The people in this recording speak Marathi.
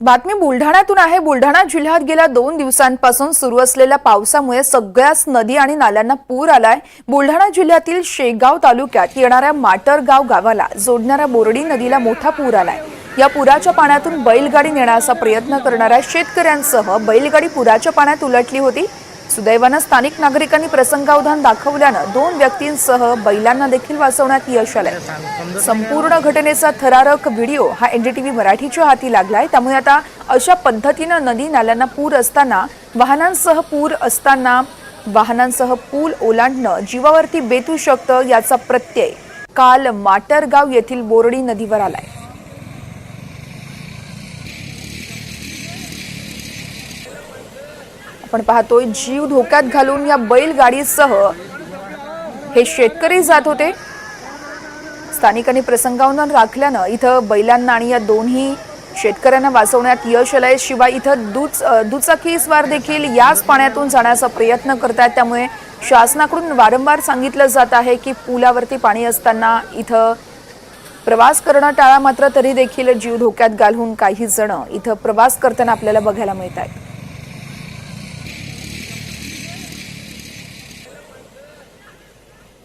बातमी बुलढाण्यातून आहे. बुलढाणा जिल्ह्यात गेल्या दोन दिवसांपासून सुरू असलेल्या पावसामुळे सगळ्याच नदी आणि नाल्यांना पूर आलाय. बुलढाणा जिल्ह्यातील शेगाव तालुक्यात येणाऱ्या माटरगाव गावाला जोडणाऱ्या बोर्डी नदीला मोठा पूर आलाय. या पुराच्या पाण्यातून बैलगाडी नेण्याचा प्रयत्न करणाऱ्या शेतकऱ्यांसह बैलगाडी पुराच्या पाण्यात उलटली होती. सुदैवानं स्थानिक नागरिकांनी प्रसंगावधान दाखवल्यानं दोन व्यक्तींसह बैलांना देखील वाचवण्यात यश आलंय. संपूर्ण घटनेचा थरारक व्हिडिओ हा एनडीटीव्ही मराठीच्या हाती लागलाय. त्यामुळे आता अशा पद्धतीनं नदी नाल्यांना पूर असताना वाहनांसह पूर असताना वाहनांसह पूल ओलांडणं जीवावरती बेतू शकतं याचा प्रत्यय काल माटरगाव येथील बोर्डी नदीवर आलाय. आपण पाहतोय जीव धोक्यात घालून या बैलगाडीसह हे शेतकरी जात होते. स्थानिकांनी प्रसंगावधान राखल्यानं इथं बैलांना आणि या दोन्ही शेतकऱ्यांना वाचवण्यात यश आलंय. शिवाय इथं दुच दुचाकीस्वार देखील याच पाण्यातून जाण्याचा प्रयत्न करतायत. त्यामुळे शासनाकडून वारंवार सांगितलं जात आहे की पुलावरती पाणी असताना इथं प्रवास करणं टाळा मात्र तरी देखील जीव धोक्यात घालून काही जण इथं प्रवास करताना आपल्याला बघायला मिळत आहेत